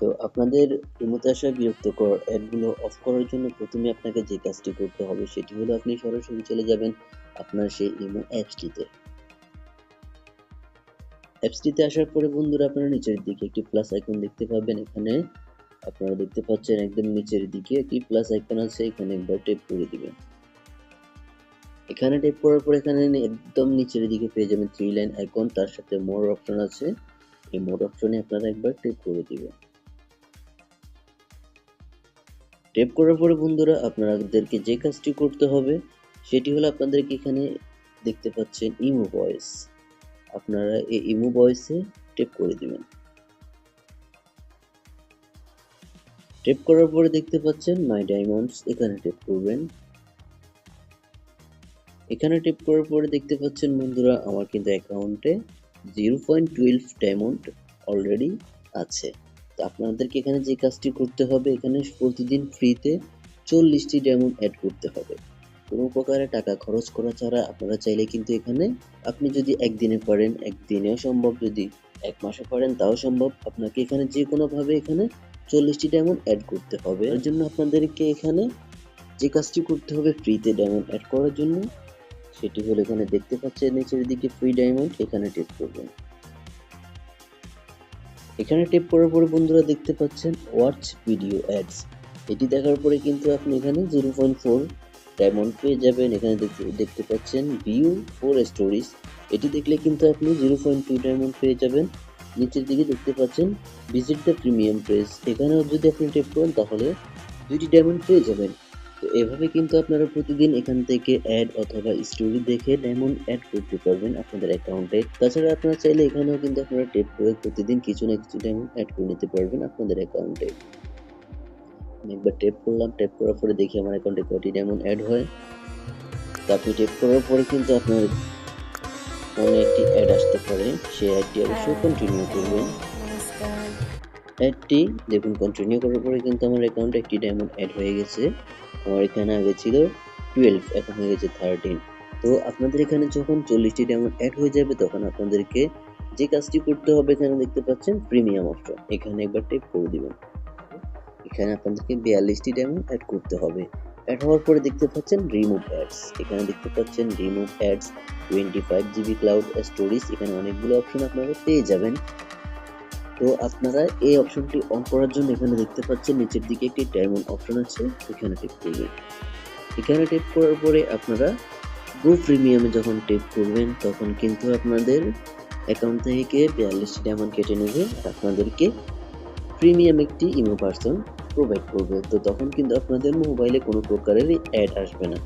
তো আপনাদের ইমোতে বিরক্তকর অ্যাডগুলো অফ করার জন্য প্রথমে আপনাকে যে কাজটি করতে হবে সেটি হলো আপনি সরাসরি চলে যাবেন আপনার সেই ইমো অ্যাপসটিতে। অ্যাপসটিতে আসার পরে বন্ধুরা আপনারা নিচের দিকে একটি প্লাস আইকন দেখতে পাবেন। এখানে আপনারা দেখতে পাচ্ছেন একদম নিচের দিকে একটি প্লাস আইকন আছে, এখানে একবার টেপ করে দিবেন। এখানে টেপ করার পর এখানে একদম নিচের দিকে পেয়ে যাবেন থ্রি লাইন আইকন তার সাথে মোর অপশন আছে। এই মোর অপশনে আপনারা একবার টেপ করে দিবেন। টেপ করার পরে বন্ধুরা আপনাদেরকে যে কাজটি করতে হবে, সেটি হলো আপনাদেরকে এখানে দেখতে পাচ্ছেন ইমো ভয়েস। আপনারা এই ইমো ভয়েসে টেপ করে দিবেন। টেপ করার পরে দেখতে পাচ্ছেন মাই ডায়মন্ডস, এখানে টেপ করবেন। এখানে টেপ করার পরে দেখতে পাচ্ছেন বন্ধুরা, আমার কিন্তু অ্যাকাউন্টে zero point twelve diamond already আছে। তো আপনাদেরকে এখানে যে কাজটি করতে হবে, এখানে প্রতিদিন ফ্রিতে চল্লিশটি ডায়মন্ড অ্যাড করতে হবে। কোনো প্রকারে টাকা খরচ করা ছাড়া আপনারা চাইলে কিন্তু এখানে আপনি যদি একদিনে পারেন, একদিনেও সম্ভব। যদি এক মাসে পারেন, তাও সম্ভব। আপনাকে এখানে যে কোনোভাবে এখানে চল্লিশটি ডায়মন্ড অ্যাড করতে হবে। এর জন্য আপনাদেরকে এখানে যে কাজটি করতে হবে ফ্রিতে ডায়মন্ড অ্যাড করার জন্য, সেটি হলো এখানে দেখতে পাচ্ছেন, নিচের দিকে ফ্রি ডায়মন্ড এখানে টেপ করবেন। এখানে টেপ করার পরে বন্ধুরা দেখতে পাচ্ছেন ওয়াচ ভিডিও অ্যাডস এটি দেখার পরে কিন্তু আপনি এখানে জিরো পয়েন্ট ফোর ডায়মন্ড পেয়ে যাবেন। এখানে দেখতে দেখতে পাচ্ছেন ভিউ ফোর স্টোরিজ এটি দেখলে কিন্তু আপনি জিরো পয়েন্ট টু ডায়মন্ড পেয়ে যাবেন। নিচের দিকে দেখতে পাচ্ছেন ভিজিট দ্য প্রিমিয়াম প্রেস এখানেও যদি আপনি টেপ করেন তাহলে দুইটি ডায়মন্ড পেয়ে যাবেন। তো এভাবে কিন্তু আপনারা প্রতিদিন এখান থেকে অ্যাড অথবা স্টোরি দেখে ডায়মন্ড অ্যাড করতে পারবেন আপনাদের অ্যাকাউন্টে তাছাড়া আপনারা চাইলে এখানেও কিন্তু আপনারা টেপ করে প্রতিদিন কিছু না কিছু ডায়মন্ড অ্যাড করে নিতে পারবেন আপনাদের অ্যাকাউন্টে আমি একবার টেপ করলাম টেপ করার পরে দেখি আমার অ্যাকাউন্টে কয়টি ডায়মন্ড অ্যাড হয়। তো আপনি টেপ করার পরে কিন্তু আপনার ফোনে একটি অ্যাড আসতে পারে সেই অ্যাডটি অবশ্যই কন্টিনিউ করবেন। অ্যাডটি দেখুন কন্টিনিউ করার পরে কিন্তু আমার অ্যাকাউন্টে একটি ডায়মন্ড অ্যাড হয়ে গেছে। আমার এখানে আগে ছিল টুয়েলভ এখন হয়ে গেছে থার্টিন তো আপনাদের এখানে যখন চল্লিশটি ডায়মন্ড অ্যাড হয়ে যাবে, তখন আপনাদেরকে যে কাজটি করতে হবে এখানে দেখতে পাচ্ছেন প্রিমিয়াম অপশন এখানে একবার টেপ করে দিবেন। এখানে আপনাদেরকে বিয়াল্লিশটি ডায়মন্ড অ্যাড করতে হবে। অ্যাড হওয়ার পরে দেখতে পাচ্ছেন রিমুভ অ্যাডস এখানে দেখতে পাচ্ছেন remove ads twenty five GB cloud storage এখানে অনেকগুলো অপশন আপনারা পেয়ে যাবেন। তো আপনারা এই অপশনটি অন করার জন্য এখানে দেখতে পাচ্ছেন, নিচের দিকে একটি ডায়মন্ড অপশন আছে, এখানে টেপ করবেন। এখানে টেপ করার পরে আপনারা গো প্রিমিয়ামে যখন টেপ করবেন, তখন কিন্তু আপনাদের অ্যাকাউন্ট থেকে বিয়াল্লিশটি ডায়মন্ড কেটে নেবে, আর আপনাদেরকে প্রিমিয়াম একটি ইমো পার্সন প্রোভাইড করবে। তো তখন কিন্তু আপনাদের মোবাইলে কোনো প্রকারের অ্যাড আসবে না।